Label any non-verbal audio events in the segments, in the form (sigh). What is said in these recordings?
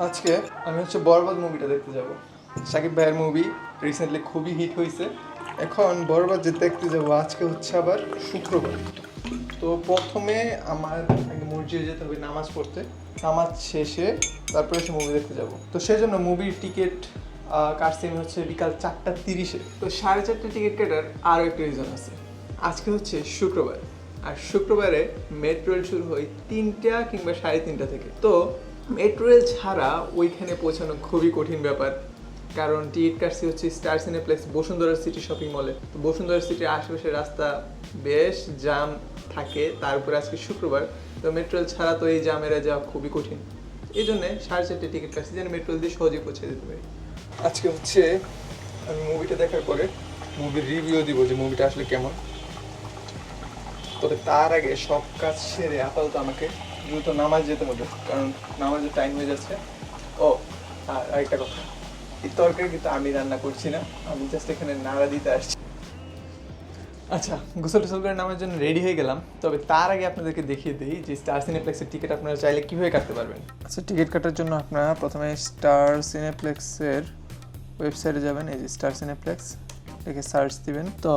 আজকে আমি হচ্ছে বরবাদ মুভিটা দেখতে যাব। সাকিব ভাইয়ের মুভি রিসেন্টলি খুবই হিট হয়েছে এখন বরবাদ দেখতে যাব, আজকে হচ্ছে আবার শুক্রবার। তো প্রথমে আমার আগে মসজিদে যেতে হবে নামাজ পড়তে। নামাজ শেষে তারপরে সে মুভি দেখতে যাব। তো সেই জন্য মুভির টিকিট কাটছি হচ্ছে বিকাল চারটা তিরিশে। তো সাড়ে চারটে টিকিট কাটার আরও একটা রিজন আছে। আজকে হচ্ছে শুক্রবার। আর শুক্রবারে মেট্রো রেল শুরু হয় তিনটা কিংবা সাড়ে তিনটা থেকে। তো মেট্রো রেল ছাড়া ওইখানে পৌঁছানো খুবই কঠিন ব্যাপার। কারণ টিকিট কাটছি হচ্ছে Star Cineplex Bashundhara city shopping মলে তো বসুন্ধরা সিটির আশেপাশে রাস্তা বেশ জাম থাকে তারপরে আজকে শুক্রবার। তো মেট্রোল ছাড়া তো এই জামেরা যাওয়া খুবই কঠিন। এই জন্য সাড়ে চারটে টিকিট কাটছি, যেন মেট্রোল দিয়ে সহজে পৌঁছে যেতে পারি। আজকে হচ্ছে আমি মুভিটা দেখার পরে মুভির রিভিউ দিব যে মুভিটা আসলে কেমন। তবে তার আগে সব কাজ সেরে আপাতত আমাকে দ্রুত নামাজ যেতে হবে, কারণ নামাজের টাইম হয়ে যাচ্ছে। ও, আর আরেকটা কথা। এই তরকারি কিন্তু আমি রান্না করছি না, আমি জাস্ট এখানে নাড়া দিতে আসছি। আচ্ছা গোসল টোসল করে নামার জন্য রেডি হয়ে গেলাম, তবে তার আগে আপনাদেরকে দেখিয়ে দিই যে স্টার সিনেপ্লেক্সের টিকিট আপনারা চাইলে কীভাবে কাটতে পারবেন। আচ্ছা টিকিট কাটার জন্য আপনারা প্রথমে স্টার সিনেপ্লেক্সের ওয়েবসাইটে যাবেন, এই যে স্টার সিনেপ্লেক্স লিখে সার্চ দিবেন। তো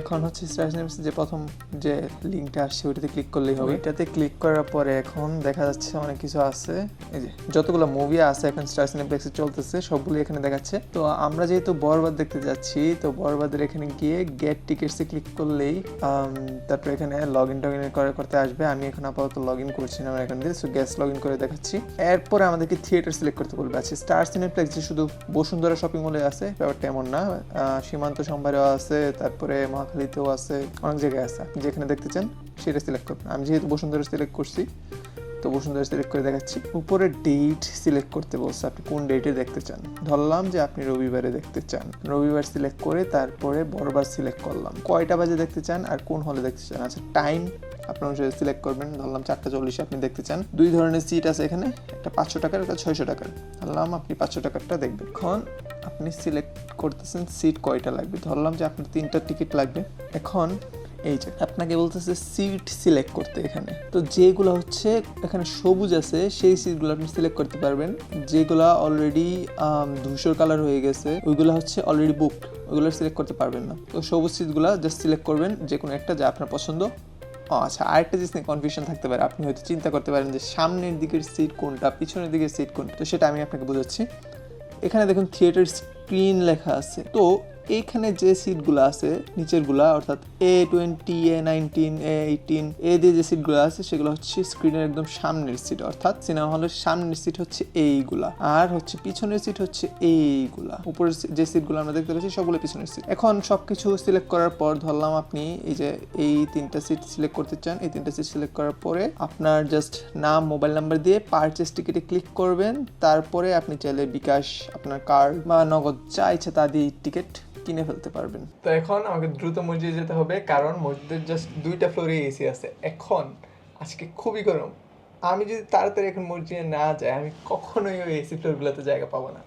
এখন হচ্ছে স্টার সিনেপ্লেক্স যে প্রথম যে লিঙ্কটা আসছে, ওইটাতে ক্লিক করলেই হবে। এটাতে ক্লিক করার পরে এখন দেখা যাচ্ছে অনেক কিছু আছে। এই যে যতগুলো মুভি আছে এখন স্টার সিনেপ্লেক্সে চলতেছে সবগুলো এখানে দেখাচ্ছে। তো আমরা যেহেতু বরবাদ দেখতে যাচ্ছি, তো বরবাদের এখানে গিয়ে গেট টিকিটসে ক্লিক করলেই তারপরে এখানে লগ ইন টগ ইন করে করতে আসবে। আমি এখন আপাতত লগ ইন করছি না এখান দিয়ে সো গ্যাস লগ ইন করে দেখাচ্ছি। এরপরে আমাদেরকে থিয়েটার সিলেক্ট করতে বলবে। আছে স্টার সিনেপ্লেক্স যে শুধু বসুন্ধরা শপিং মলে আছে, ব্যাপারটা এমন না। সীমান্ত সম্ভারেও আছে, তারপরে মহাখালীতেও আছে, অনেক জায়গায় আছে। যেখানে দেখতে চান, সেটা সিলেক্ট করবেন আমি যেহেতু বসুন্ধরা সিলেক্ট করছি, তো বসুন্ধরা সিলেক্ট করে দেখাচ্ছি। উপরে ডেট সিলেক্ট করতে বলছে, আপনি কোন ডেটে দেখতে চান? ধরলাম যে আপনি রবিবারে দেখতে চান। রবিবার সিলেক্ট করে তারপরে বরবার সিলেক্ট করলাম। কয়টা বাজে দেখতে চান আর কোন হলে দেখতে চান? আচ্ছা টাইম আপনার অনুসারে সিলেক্ট করবেন। ধরলাম চারটা চল্লিশে আপনি দেখতে চান। দুই ধরনের সিট আছে এখানে, একটা পাঁচশো টাকার, একটা ছয়শো টাকার। ধরলাম আপনি পাঁচশো টাকারটা দেখবেন। এখন আপনি সিলেক্ট করতেছেন সিট কয়টা লাগবে? ধরলাম যে আপনার তিনটা টিকিট লাগবে। এখন এই যে আপনাকে বলতেছে সিট সিলেক্ট করতে এখানে। তো যেগুলো হচ্ছে এখানে সবুজ আছে, সেই সিটগুলো আপনি সিলেক্ট করতে পারবেন। যেগুলা অলরেডি ধূসর কালার হয়ে গেছে, ওইগুলো হচ্ছে অলরেডি বুকড ওইগুলো সিলেক্ট করতে পারবেন না। তো সবুজ সিটগুলো জাস্ট সিলেক্ট করবেন যে কোনো একটা যা আপনার পছন্দ। আচ্ছা আরেকটা জিনিস নিয়ে কনফিউশন থাকতে পারে। আপনি হয়তো চিন্তা করতে পারেন যে সামনের দিকের সিট কোনটা, পিছনের দিকের সিট কোনটা? তো সেটা আমি আপনাকে বোঝাচ্ছি। এখানে দেখুন থিয়েটার স্ক্রিন লেখা আছে। তো এইখানে যে সিটগুলো আছে, নিচেরগুলা, অর্থাৎ A twenty A nineteen A eighteen A দিয়ে যে সিটগুলো আছে, সেগুলো হচ্ছে স্ক্রিনের একদম সামনের সিট অর্থাৎ সিনেমা হলের সামনের সিট হচ্ছে এইগুলা। আর হচ্ছে পিছনের সিট হচ্ছে এইগুলা। উপরের যে সিটগুলো আমরা দেখতে পাচ্ছি, সবগুলো পিছনের সিট এখন সবকিছু সিলেক্ট করার পর ধরলাম আপনি, এই যে এই তিনটা সিট সিলেক্ট করতে চান, এই তিনটা সিট সিলেক্ট করার পরে আপনার জাস্ট নাম মোবাইল নাম্বার দিয়ে পারচেস টিকিটে ক্লিক করবেন। তারপরে আপনি চাইলে বিকাশ আপনার কার্ড বা নগদ যা তা দিয়ে টিকিট কিনে ফেলতে পারবেন। তো এখন আমাকে দ্রুত মসজিদে যেতে হবে, কারণ মসজিদের জাস্ট দুইটা ফ্লোরে এসি আছে। এখন, আজকে খুবই গরম। আমি যদি তাড়াতাড়ি এখন মসজিদে না যাই, আমি কখনোই ওই এসি ফ্লোরগুলোতে জায়গা পাবো না।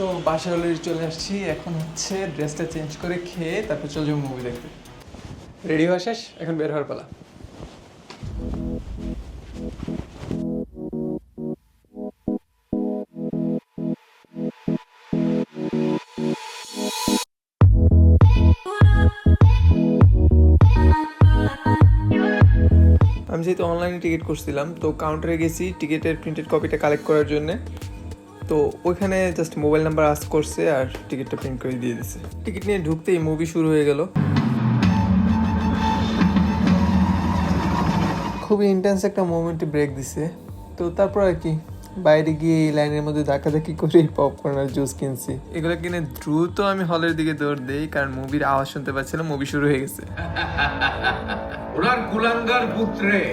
তো বাসা হলে চলে আসছি। এখন হচ্ছে ড্রেসটা চেঞ্জ করে খেয়ে তারপর চলে যাব মুভি দেখতে। রেডি হওয়া শেষ? এখন বের হওয়ার পালা। আমি যেহেতু অনলাইনে টিকিট করছিলাম, তো কাউন্টারে গেছি টিকিটের প্রিন্টেড কপিটা কালেক্ট করার জন্যে। তো ওইখানে জাস্ট মোবাইল নাম্বার আস করছে আর টিকিটটা প্রিন্ট করে দিয়ে দিছে। টিকিট নিয়ে ঢুকতেই মুভি শুরু হয়ে গেল। খুবই ইন্টেন্স একটা মোমেন্টে ব্রেক দিছে। তো তারপর আর কি বাইরে গিয়ে এই লাইনের মধ্যে ধাক্কাধাক্কি করে পপকর্ন আর জুস কিনছি। এগুলো কিনে দ্রুত আমি হলের দিকে দৌড় দেই কারণ মুভির আওয়াজ শুনতে পাচ্ছিলাম মুভি শুরু হয়ে গেছে। (laughs) ওনার কুলাঙ্গার পুত্রের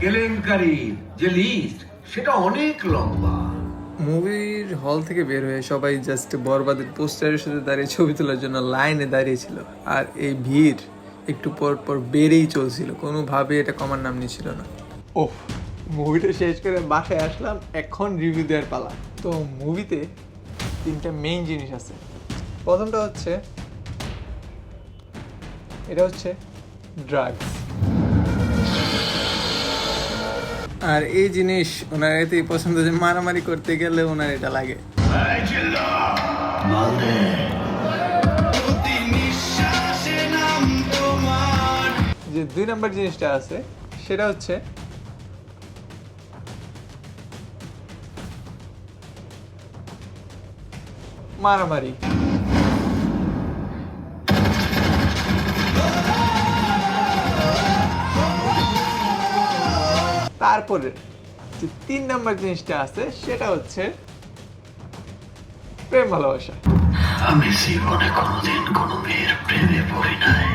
কেলেঙ্কারি যে লিস্ট সেটা অনেক লম্বা। মুভির হল থেকে বের হয়ে সবাই জাস্ট বরবাদের পোস্টারের সাথে দাঁড়িয়ে ছবি তোলার জন্য লাইনে দাঁড়িয়েছিল। আর এই ভিড় একটু পর পর বেড়েই চলছিল। কোনোভাবে এটা কমার নাম নিচ্ছিল না। ও মুভিটা শেষ করে বাসায় আসলাম, এখন রিভিউ দেওয়ার পালা। তো মুভিতে তিনটা মেইন জিনিস আছে। প্রথমটা হচ্ছে, এটা হচ্ছে ড্রাগস আর এই জিনিস ওনার এতেই পছন্দ যে মারামারি করতে গেলে ওনার এটা লাগে। যে দুই নম্বর জিনিসটা আছে সেটা হচ্ছে মারামারি। তারপরে যে তিন নম্বর জিনিসটা আছে সেটা হচ্ছে প্রেম ভালোবাসা। আমি জীবনে কোনোদিন কোনো মেয়ের প্রেমে পড়ি নাই।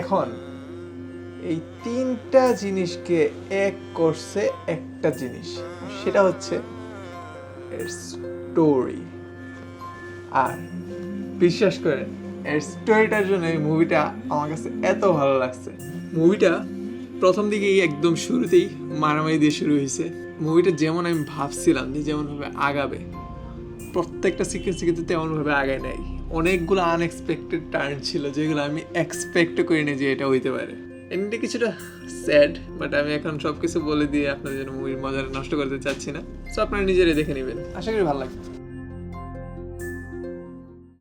এখন এই তিনটা জিনিসকে এক করছে একটা জিনিস সেটা হচ্ছে স্টোরি আর বিশ্বাস করেন এর স্টোরিটার জন্য এই মুভিটা আমার কাছে এত ভালো লাগছে। মুভিটা প্রথম দিকেই একদম শুরুতেই মারামারি দিয়ে শুরু হয়েছে। মুভিটা যেমন আমি ভাবছিলাম যে যেমনভাবে আগাবে, প্রত্যেকটা সিকোয়েন্সে কিন্তু তেমনভাবে আগায় নাই। অনেকগুলো আনএক্সপেক্টেড টার্ন ছিল যেগুলো আমি এক্সপেক্ট করিনি যে এটা হইতে পারে। এমনিতে কিছুটা স্যাড বাট আমি এখন সব কিছু বলে দিয়ে আপনাদের জন্য মুভির মজাটা নষ্ট করতে চাচ্ছি না। সো আপনারা নিজেরাই দেখে নেবেন। আশা করি ভালো লাগবে।